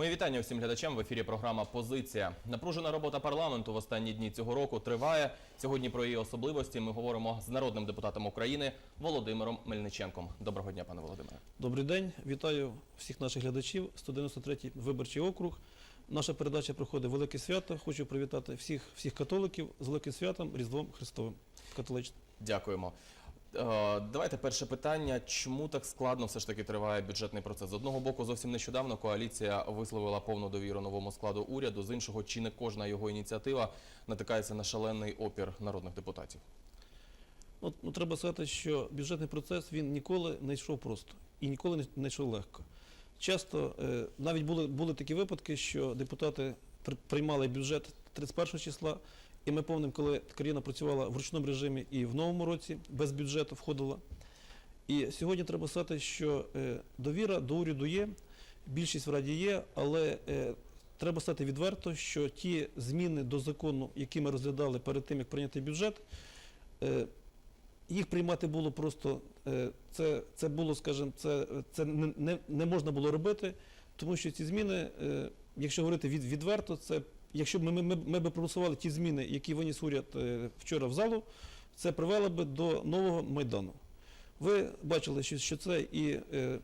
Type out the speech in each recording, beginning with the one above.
Мої вітання усім глядачам. В ефірі програма Позиція. Напружена робота парламенту в останні дні цього року триває. Сьогодні про її особливості ми говоримо з народним депутатом України Володимиром Мельниченком. Доброго дня, пане Володимире. Добрий день, вітаю всіх наших глядачів. 193-й виборчий округ. Наша передача проходить велике свято. Хочу привітати всіх, всіх католиків з великим святом Різдвом Христовим. Католичним. Дякуємо. Е, Давайте перше питання. Чому так складно все ж таки триває бюджетний процес? З одного боку, зовсім нещодавно коаліція висловила повну довіру новому складу уряду. З іншого, чи не кожна його ініціатива натикається на шалений опір народних депутатів? Ну, ну, треба сказати, що бюджетний процес він ніколи не йшов просто і ніколи не- йшов легко. Часто е, навіть були, були такі випадки, що депутати при- приймали бюджет 31 числа, і ми пам'ятаємо, коли країна працювала в ручному режимі і в новому році без бюджету входила. І сьогодні треба сказати, що е, довіра до уряду є, більшість в раді є, але е, треба сказати відверто, що ті зміни до закону, які ми розглядали перед тим, як прийняти бюджет, е, їх приймати було просто це, це було, скажімо, це, це не, не, можна було робити, тому що ці зміни, якщо говорити від, відверто, це якщо б ми, ми, ми, ми б проголосували ті зміни, які виніс уряд е, вчора в залу, це привело би до нового майдану. Ви бачили, що, що це і е,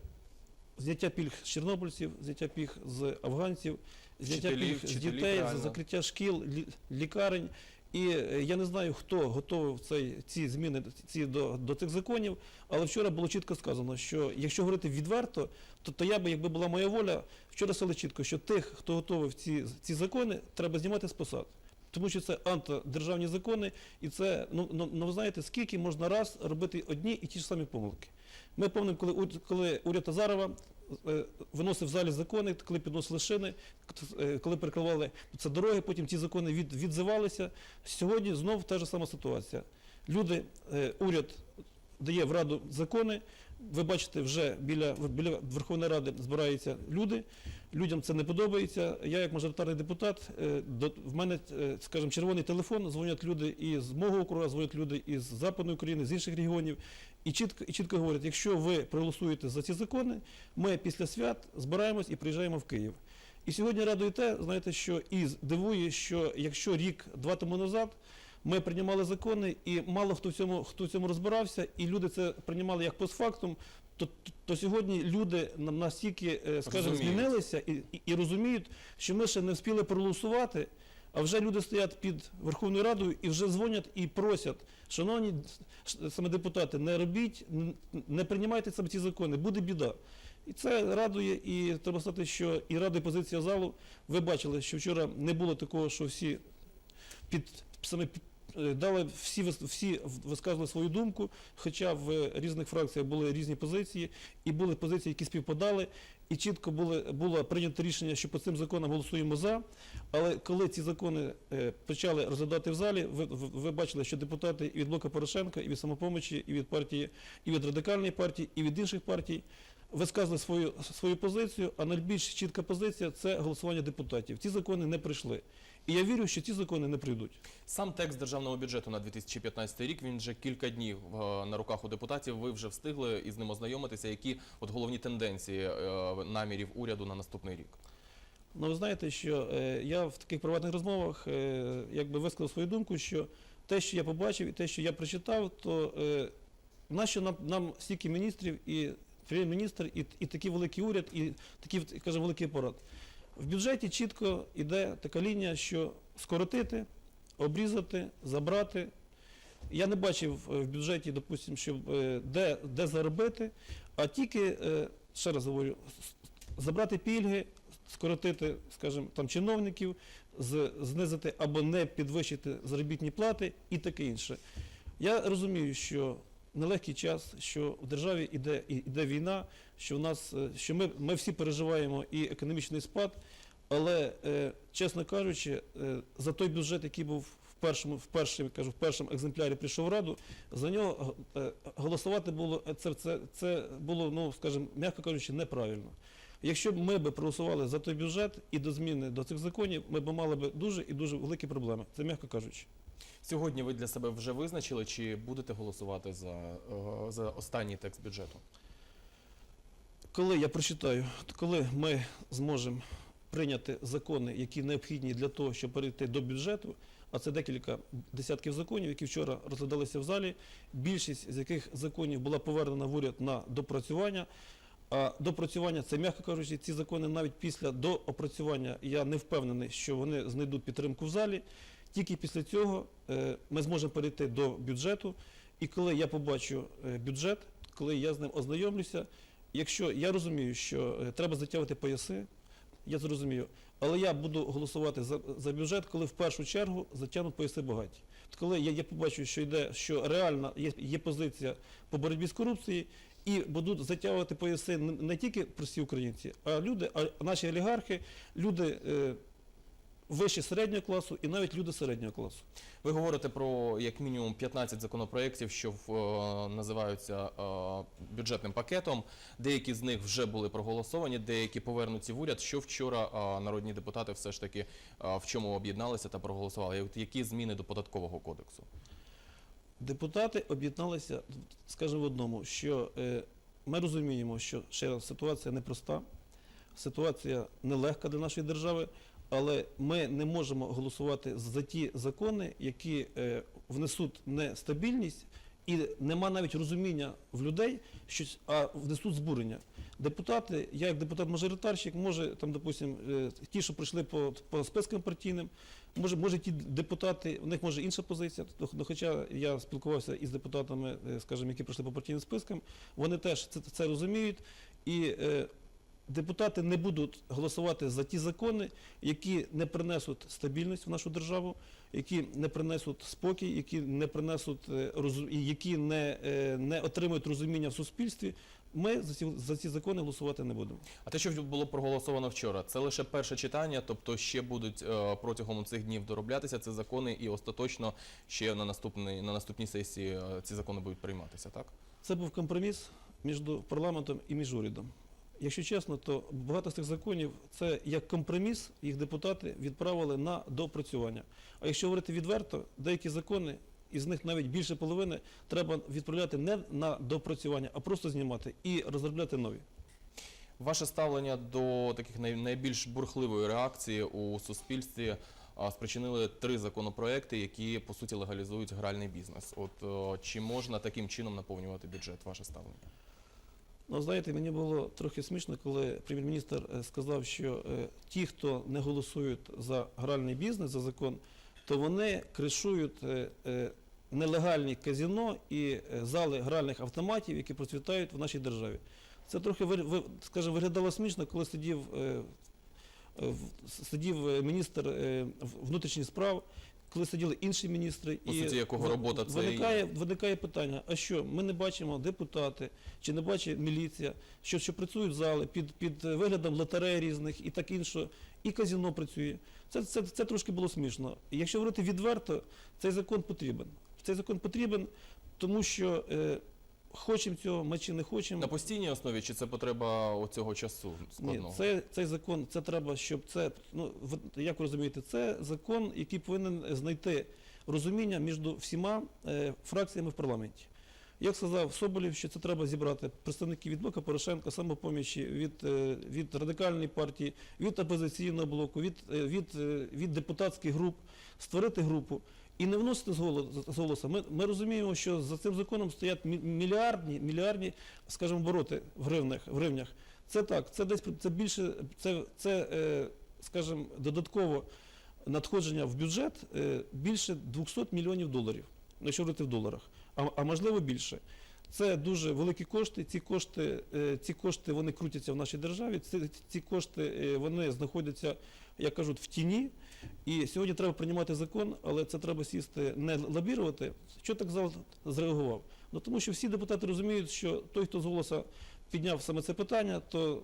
зняття пільг з чорнобильців, зняття пільг з афганців, зняття пільг з дітей, реально. закриття шкіл, лі- лікарень. І е, я не знаю, хто готовив цей, ці зміни ці, до, до цих законів, але вчора було чітко сказано, що якщо говорити відверто, то, то я би, якби була моя воля, вчора сказали чітко, що тих, хто готовив ці, ці закони, треба знімати з посад. Тому що це антидержавні закони, і це, ну, ну, ну ви знаєте, скільки можна раз робити одні і ті ж самі помилки. Ми пам'ятаємо, коли, коли уряд Азарова виносив в залі закони, коли підносили шини, е, коли перекривали це дороги, потім ці закони від, відзивалися. Сьогодні знов та ж сама ситуація. Люди, е, уряд дає в раду закони. Ви бачите, вже біля, біля Верховної Ради збираються люди. Людям це не подобається. Я, як мажоритарний депутат, е, до, в мене, е, скажімо, червоний телефон, дзвонять люди із мого округу, дзвонять люди із Западної України, з інших регіонів, і чітко, і чітко говорять, якщо ви проголосуєте за ці закони, ми після свят збираємось і приїжджаємо в Київ. І сьогодні радує те, знаєте, що і дивує, що якщо рік-два тому назад ми приймали закони, і мало хто в цьому хто в цьому розбирався, і люди це приймали як постфактум, то, то, то сьогодні люди на- настільки, е, скажімо, змінилися і, і, і розуміють, що ми ще не встигли проголосувати. А вже люди стоять під Верховною Радою і вже дзвонять і просять, шановні саме депутати, не робіть, не приймайте саме ці закони, буде біда. І це радує, і треба сказати, що і радує позиція залу. Ви бачили, що вчора не було такого, що всі під саме дали всі всі висказували свою думку, хоча в різних фракціях були різні позиції, і були позиції, які співпадали, і чітко були, було прийнято рішення, що по цим законам голосуємо за. Але коли ці закони е, почали розглядати в залі, ви, ви, бачили, що депутати і від блоку Порошенка, і від самопомочі, і від партії, і від радикальної партії, і від інших партій висказували свою, свою позицію, а найбільш чітка позиція це голосування депутатів. Ці закони не прийшли. І я вірю, що ці закони не прийдуть. Сам текст державного бюджету на 2015 рік він вже кілька днів е, на руках у депутатів. Ви вже встигли із ним ознайомитися. Які от головні тенденції е, намірів уряду на наступний рік? Ну, ви знаєте, що е, я в таких приватних розмовах якби висказав свою думку, що те, що я побачив, і те, що я прочитав, то нащо нам, нам стільки міністрів і прем'єр-міністр, і, і такий великий уряд, і такий, каже, великий апарат. В бюджеті чітко йде така лінія, що скоротити, обрізати, забрати. Я не бачив е, в бюджеті, допустимо, щоб е, де, де заробити, а тільки, е, ще раз говорю, забрати пільги, скоротити, скажімо, там чиновників, знизити або не підвищити заробітні плати і таке інше. Я розумію, що нелегкий час, що в державі йде, йде війна, що в нас, е, що ми, ми всі переживаємо і економічний спад, але, е, чесно кажучи, е, за той бюджет, який був в першому, в першому, кажу, в першому екземплярі прийшов в раду, за нього голосувати було це, це, це було, ну скажімо, м'яко кажучи, неправильно. Якщо б ми б проголосували за той бюджет і до зміни до цих законів, ми б мали б дуже і дуже великі проблеми. Це м'яко кажучи. Сьогодні ви для себе вже визначили, чи будете голосувати за, е, за останній текст бюджету? Коли я прочитаю, коли ми зможемо прийняти закони, які необхідні для того, щоб перейти до бюджету. А це декілька десятків законів, які вчора розглядалися в залі. Більшість з яких законів була повернена в уряд на допрацювання. А допрацювання це, м'яко кажучи, ці закони навіть після доопрацювання я не впевнений, що вони знайдуть підтримку в залі. Тільки після цього е, ми зможемо перейти до бюджету. І коли я побачу е, бюджет, коли я з ним ознайомлюся, якщо я розумію, що е, треба затягувати пояси, я зрозумію, але я буду голосувати за, за бюджет, коли в першу чергу затягнуть пояси багаті. Коли я, я побачу, що йде, що реальна є, є позиція по боротьбі з корупцією, і будуть затягувати пояси не, тільки прості українці, а люди, а наші олігархи, люди вище середнього класу і навіть люди середнього класу. Ви говорите про як мінімум 15 законопроєктів, що е, називаються е, бюджетним пакетом. Деякі з них вже були проголосовані, деякі повернуті в уряд. Що вчора е, народні депутати все ж таки е, в чому об'єдналися та проголосували? Які зміни до податкового кодексу? Депутати об'єдналися, скажімо, в одному, що е, ми розуміємо, що ще раз ситуація непроста, ситуація нелегка для нашої держави, але ми не можемо голосувати за ті закони, які е, внесуть нестабільність, і нема навіть розуміння в людей, що, а внесуть збурення. Депутати, я як депутат-мажоритарщик, може, там, допустим, е, ті, що прийшли по, по спискам партійним, може, може ті депутати, у них може інша позиція. ну, Хоча я спілкувався із депутатами, е, скажімо, які прийшли по партійним спискам, вони теж це, розуміють. І депутати не будуть голосувати за ті закони, які не принесуть стабільність в нашу державу, які не принесуть спокій, які не принесуть е, які не, е, не отримують розуміння в суспільстві. Ми за ці, за ці закони голосувати не будемо. А те, що було проголосовано вчора, це лише перше читання, тобто ще будуть е, протягом цих днів дороблятися ці закони, і остаточно ще на наступний на наступній сесії е, ці закони будуть прийматися, так? Це був компроміс між парламентом і між урядом. Якщо чесно, то багато з цих законів це як компроміс, їх депутати відправили на доопрацювання. А якщо говорити відверто, деякі закони, із них навіть більше половини, треба відправляти не на доопрацювання, а просто знімати і розробляти нові. Ваше ставлення до таких найбільш бурхливої реакції у суспільстві спричинили три законопроекти, які по суті легалізують гральний бізнес. От чи можна таким чином наповнювати бюджет? Ваше ставлення? Ну, знаєте, мені було трохи смішно, коли прем'єр-міністр е, сказав, що е, ті, хто не голосують за гральний бізнес, за закон, то вони кришують е, нелегальні казіно і зали гральних автоматів, які процвітають в нашій державі. Це трохи скажімо, виглядало смішно, коли сидів, сидів міністр внутрішніх справ, коли сиділи інші міністри. По суті, якого робота це і є. виникає, виникає питання, а що, ми не бачимо депутати, чи не бачить міліція, що, що працюють зали під, під виглядом лотерей різних і так інше, і казіно працює. Це, це, це трошки було смішно. Якщо говорити відверто, цей закон потрібен. Цей закон потрібен, тому що е, хочемо цього, ми чи не хочемо. На постійній основі чи це потреба оцього часу Ні, це, цей закон, це треба, щоб це, ну, як ви розумієте, це закон, який повинен знайти розуміння між всіма е, фракціями в парламенті. Як сказав Соболєв, що це треба зібрати представників від Блока Порошенка, самопомічі, від, е, від радикальної партії, від опозиційного блоку, від, е, від, е, від депутатських груп, створити групу і не вносити з голо- з голосу. Ми, ми розуміємо, що за цим законом стоять мільярдні, мільярдні, скажімо, обороти в гривнях. В гривнях. Це так, це десь це більше, це, це е, скажімо, додатково надходження в бюджет е, більше 200 мільйонів доларів, якщо говорити в доларах, а, а можливо більше. Це дуже великі кошти. Ці кошти, е, ці кошти вони крутяться в нашій державі. Ці, ці кошти вони знаходяться, як кажуть, в тіні. І сьогодні треба приймати закон, але це треба сісти, не лобірувати. Що так зал зреагував? Ну тому що всі депутати розуміють, що той, хто з голоса підняв саме це питання, то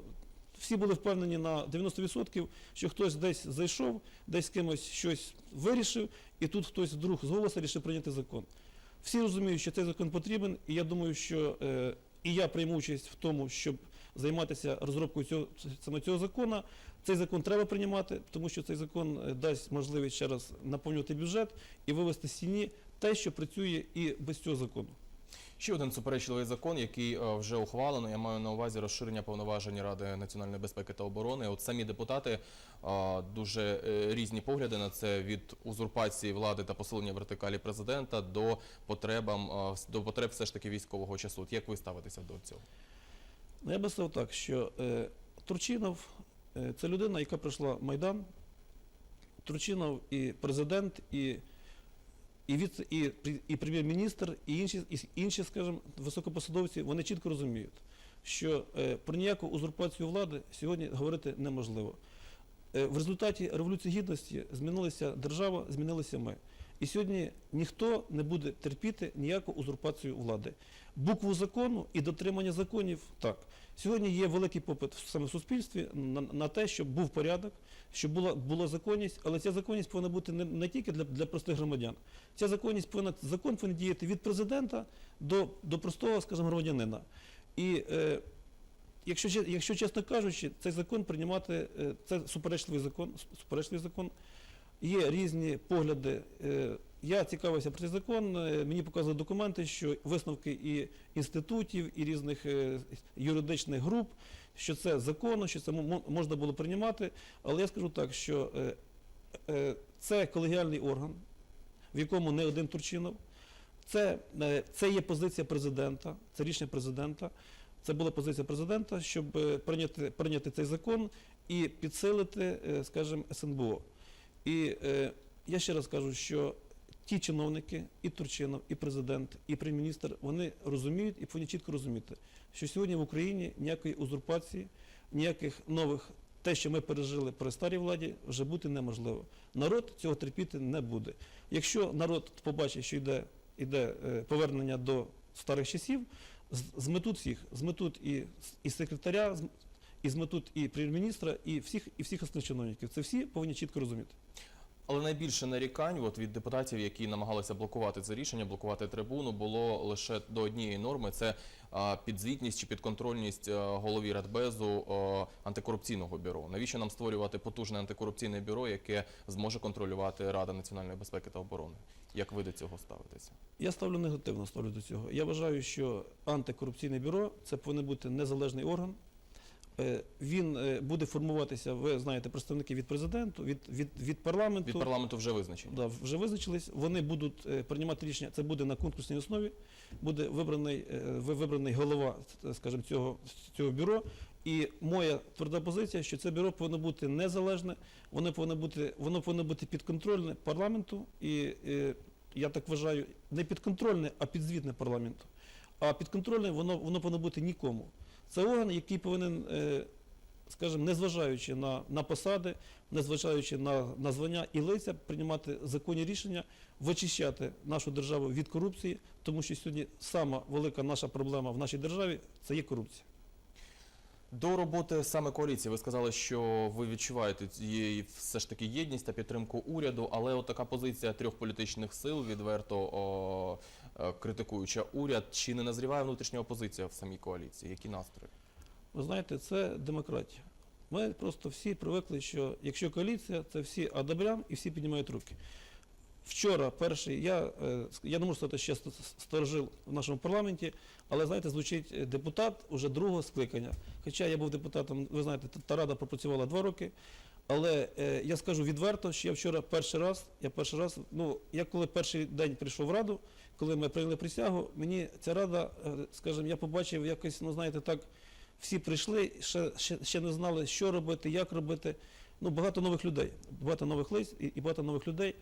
всі були впевнені на 90%, що хтось десь зайшов, десь з кимось щось вирішив, і тут хтось вдруг з голосу рішив прийняти закон. Всі розуміють, що цей закон потрібен, і я думаю, що е, і я прийму участь в тому, щоб займатися розробкою цього саме цього закону. Цей закон треба приймати, тому що цей закон е, дасть можливість ще раз наповнювати бюджет і вивести з тіні те, що працює і без цього закону. Ще один суперечливий закон, який е, вже ухвалено. Я маю на увазі розширення повноважень Ради національної безпеки та оборони. От самі депутати е, дуже різні погляди на це від узурпації влади та посилення вертикалі президента до потребам до потреб все ж таки військового часу. От Як ви ставитеся до цього? Ну, я би сказав так, що е, Турчинов це людина, яка пройшла Майдан. Турчинов і президент, і, і, віце, і, і прем'єр-міністр, і інші, і інші, скажімо, високопосадовці, вони чітко розуміють, що е, про ніяку узурпацію влади сьогодні говорити неможливо. Е, в результаті Революції Гідності змінилася держава, змінилися ми. І сьогодні ніхто не буде терпіти ніяку узурпацію влади. Букву закону і дотримання законів так. Сьогодні є великий попит саме в суспільстві на, на те, щоб був порядок, щоб була, була законність, але ця законність повинна бути не, не тільки для, для простих громадян. Ця законність повинна, закон повинен діяти від президента до, до простого, скажімо, громадянина. І е, якщо, якщо чесно кажучи, цей закон приймати, е, це суперечливий закон, суперечливий закон. Є різні погляди. Е, Я цікавився про цей закон. е, Мені показували документи, що висновки і інститутів, і різних е, юридичних груп, що це законно, що це мо- можна було приймати. Але я скажу так, що це колегіальний орган, в якому не один Турчинов. Це, це є позиція президента, це рішення президента. Це була позиція президента, щоб прийняти, прийняти цей закон і підсилити, скажімо, СНБО. І е, я ще раз кажу, що ті чиновники, і Турчинов, і президент, і прем'єр-міністр, вони розуміють і повинні чітко розуміти, що сьогодні в Україні ніякої узурпації, ніяких нових, те, що ми пережили при старій владі, вже бути неможливо. Народ цього терпіти не буде. Якщо народ побачить, що йде, йде е, повернення до старих часів, зметуть всіх, зметуть і, і секретаря, і зметуть і прем'єр-міністра, і всіх, і всіх основних чиновників. Це всі повинні чітко розуміти. Але найбільше нарікань от від депутатів, які намагалися блокувати це рішення, блокувати трибуну, було лише до однієї норми: це підзвітність чи підконтрольність а, голові Радбезу антикорупційного бюро. Навіщо нам створювати потужне антикорупційне бюро, яке зможе контролювати Рада національної безпеки та оборони? Як ви до цього ставитеся? Я ставлю негативно ставлю до цього. Я вважаю, що антикорупційне бюро це повинен бути незалежний орган. Е, Він е, буде формуватися, ви знаєте, представники від президенту, від, від, від парламенту. Від парламенту вже визначені. Да, вже визначились. Вони будуть е, приймати рішення. Це буде на конкурсній основі. Буде вибраний, ви- вибраний голова, скажімо, цього, цього бюро. І моя тверда позиція, що це бюро повинно бути незалежне, воно повинно бути, воно повинно бути підконтрольне парламенту. І е, я так вважаю, не підконтрольне, а підзвітне парламенту. А підконтрольне воно, воно повинно бути нікому. Це орган, який повинен, е, скажімо, незважаючи на, на посади, незважаючи на, на звання і лиця, приймати законні рішення, вичищати нашу державу від корупції, тому що сьогодні сама велика наша проблема в нашій державі це є корупція. До роботи саме коаліції ви сказали, що ви відчуваєте її все ж таки єдність та підтримку уряду, але от така позиція трьох політичних сил відверто о, е, критикуюча уряд, чи не назріває внутрішня опозиція в самій коаліції? Які настрої? Ви знаєте, це демократія. Ми просто всі привикли, що якщо коаліція, це всі одобрям і всі піднімають руки. Вчора перший, я, е, я не можу сказати, що я ст- сторожив в нашому парламенті, але знаєте, звучить е, депутат уже другого скликання. Хоча я був депутатом, ви знаєте, та рада пропрацювала два роки. Але е, я скажу відверто, що я вчора перший раз, я перший раз, ну я коли перший день прийшов в раду, коли ми прийняли присягу, мені ця рада, е, скажімо, я побачив якось, ну знаєте, так, всі прийшли, ще, ще, ще не знали, що робити, як робити. Ну, багато нових людей, багато нових лиць і, і багато нових людей.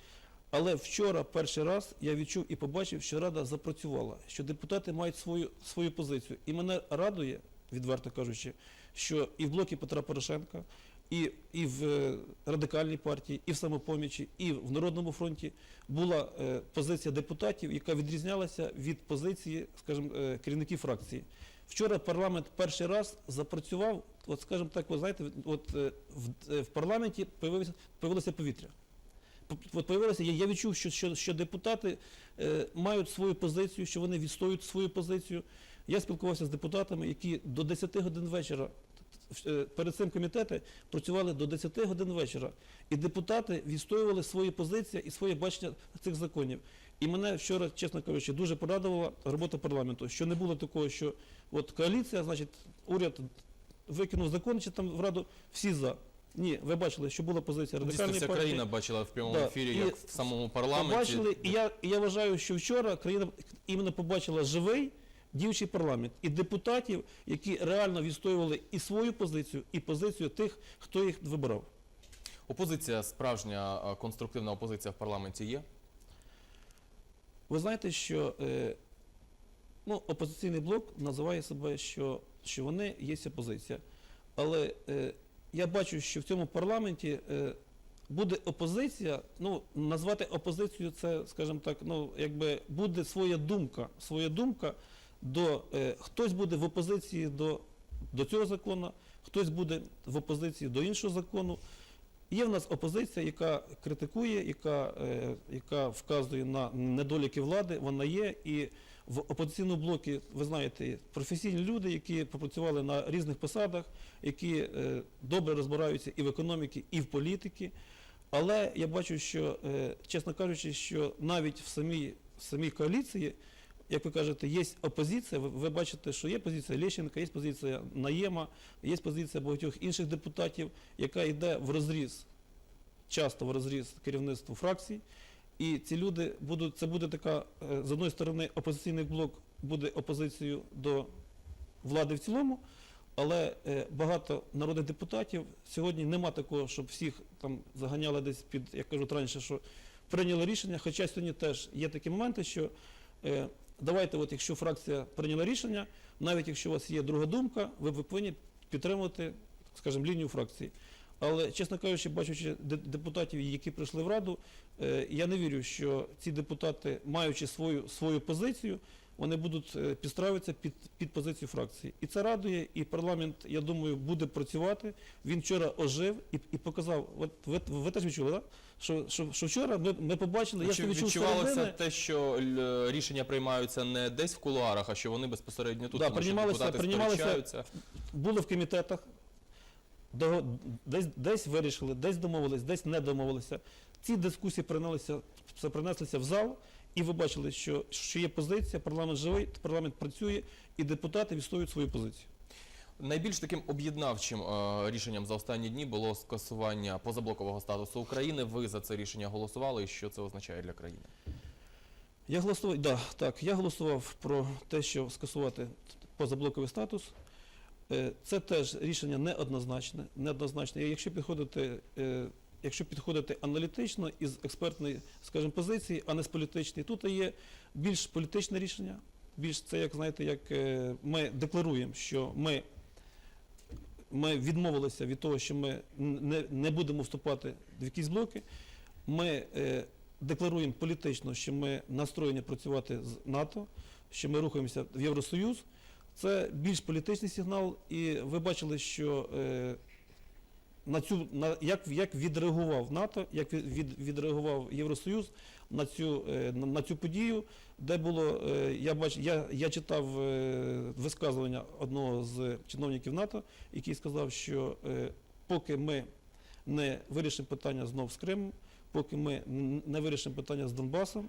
Але вчора перший раз я відчув і побачив, що рада запрацювала, що депутати мають свою, свою позицію. І мене радує, відверто кажучи, що і в блокі Петра Порошенка, і, і в е, радикальній партії, і в самопомічі, і в Народному фронті була е, позиція депутатів, яка відрізнялася від позиції, скажімо, е, керівників фракції. Вчора парламент перший раз запрацював, от скажімо так, ви знаєте, от е, в, е, в парламенті появилося, появилося повітря. От появилося, я, я відчув, що, що, що депутати е, мають свою позицію, що вони відстоюють свою позицію. Я спілкувався з депутатами, які до 10 годин вечора, е, перед цим комітети працювали до 10 годин вечора. І депутати відстоювали свої позиції і своє бачення цих законів. І мене вчора, чесно кажучи, дуже порадувала робота парламенту, що не було такого, що от коаліція, значить, уряд викинув закон чи там в раду всі за. Ні, ви бачили, що була позиція Дійсно, радикальної вся партії. країна бачила в прямому Да, ефірі, і як в самому парламенті. Побачили, і я, і я вважаю, що вчора країна іменно побачила живий діючий парламент і депутатів, які реально відстоювали і свою позицію, і позицію тих, хто їх вибирав. Опозиція, справжня конструктивна опозиція в парламенті є. Ви знаєте, що е, ну, опозиційний блок називає себе, що, що вони є опозиція. Але е, я бачу, що в цьому парламенті е, буде опозиція. Ну, назвати опозицію це, скажімо так, ну, якби буде своя думка. Своя думка до е, хтось буде в опозиції до, до цього закону, хтось буде в опозиції до іншого закону. Є в нас опозиція, яка критикує, яка, е, яка вказує на недоліки влади, вона є. І в опозиційному блокі, ви знаєте, професійні люди, які попрацювали на різних посадах, які е, добре розбираються і в економіці, і в політиці. Але я бачу, що, е, чесно кажучи, що навіть в самій, в самій коаліції, як ви кажете, є опозиція. Ви, ви бачите, що є позиція Лещенка, є позиція Наєма, є позиція багатьох інших депутатів, яка йде в розріз, часто в розріз керівництву фракцій. І ці люди будуть, це буде така, е, з одної сторони, опозиційний блок буде опозицією до влади в цілому, але е, багато народних депутатів сьогодні нема такого, щоб всіх там заганяли десь під, як кажуть раніше, що прийняли рішення. Хоча сьогодні теж є такі моменти, що е, давайте, от якщо фракція прийняла рішення, навіть якщо у вас є друга думка, ви, ви повинні підтримувати, скажімо, лінію фракції. Але, чесно кажучи, бачучи де- депутатів, які прийшли в Раду, е, я не вірю, що ці депутати, маючи свою, свою позицію, вони будуть е, підстраюватися під, під позицію фракції. І це радує, і парламент, я думаю, буде працювати. Він вчора ожив і, і показав, от ви, ви теж відчули, да? що, що, що вчора ми, ми побачили, я відчув відчувалося зсередини. те, що рішення приймаються не десь в кулуарах, а що вони безпосередньо тут, Да, тому приймалися- депутати приймалися- сперечаються. були в комітетах, десь, десь вирішили, десь домовились, десь не домовилися. Ці дискусії принеслися, принеслися в зал, і ви бачили, що, що є позиція, парламент живий, парламент працює, і депутати відстоюють свою позицію. Найбільш таким об'єднавчим е, рішенням за останні дні було скасування позаблокового статусу України. Ви за це рішення голосували, і що це означає для країни? Я голосував, да, так, я голосував про те, що скасувати позаблоковий статус. Е, Це теж рішення неоднозначне. неоднозначне. Якщо підходити, е, якщо підходити аналітично із експертної, скажімо, позиції, а не з політичної, тут є більш політичне рішення. Більш це, як знаєте, як е, ми декларуємо, що ми, ми відмовилися від того, що ми не, не будемо вступати в якісь блоки. Ми декларуємо політично, що ми настроєні працювати з НАТО, що ми рухаємося в Євросоюз. Це більш політичний сигнал, і ви бачили, що е, на цю на як, як відреагував НАТО, як від, від, відреагував Євросоюз на цю, е, на, на цю подію, де було е, я бач, я, я читав висказування одного з чиновників НАТО, який сказав, що поки ми не вирішимо питання знов з Кримом, поки ми не вирішимо питання з Донбасом,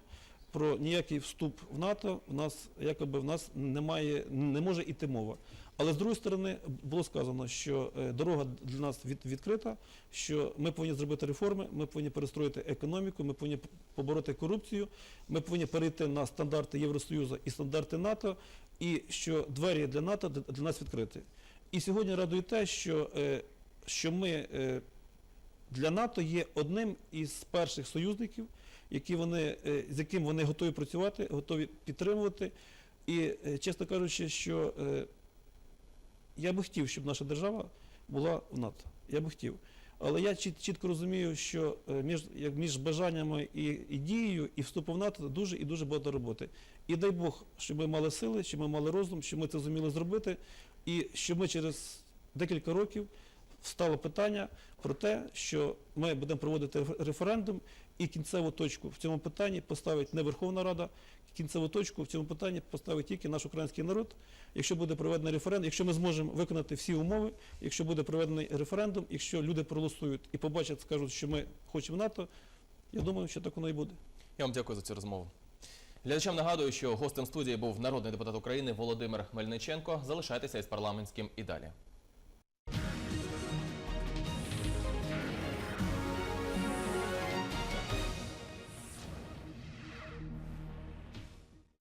про ніякий вступ в НАТО в нас якоби в нас немає, не може іти мова. Але з другої сторони було сказано, що е, дорога для нас від, відкрита, що ми повинні зробити реформи, ми повинні перестроїти економіку, ми повинні побороти корупцію, ми повинні перейти на стандарти Євросоюзу і стандарти НАТО, і що двері для НАТО для нас відкриті. І сьогодні радує те, що, е, що ми е, для НАТО є одним із перших союзників, які вони, е, з яким вони готові працювати, готові підтримувати. І, е, чесно кажучи, що е, я би хотів, щоб наша держава була в НАТО. Я би хотів. Але я чітко розумію, що між, між бажаннями і, і дією, і вступом в НАТО дуже і дуже багато роботи. І дай Бог, щоб ми мали сили, щоб ми мали розум, щоб ми це зуміли зробити, і щоб ми через декілька років встало питання про те, що ми будемо проводити референдум, і кінцеву точку в цьому питанні поставить не Верховна Рада, кінцеву точку в цьому питанні поставить тільки наш український народ. Якщо буде проведений референдум, якщо ми зможемо виконати всі умови, якщо буде проведений референдум, якщо люди проголосують і побачать, скажуть, що ми хочемо НАТО, я думаю, що так воно і буде. Я вам дякую за цю розмову. Глядачам нагадую, що гостем студії був народний депутат України Володимир Мельниченко. Залишайтеся із парламентським і далі.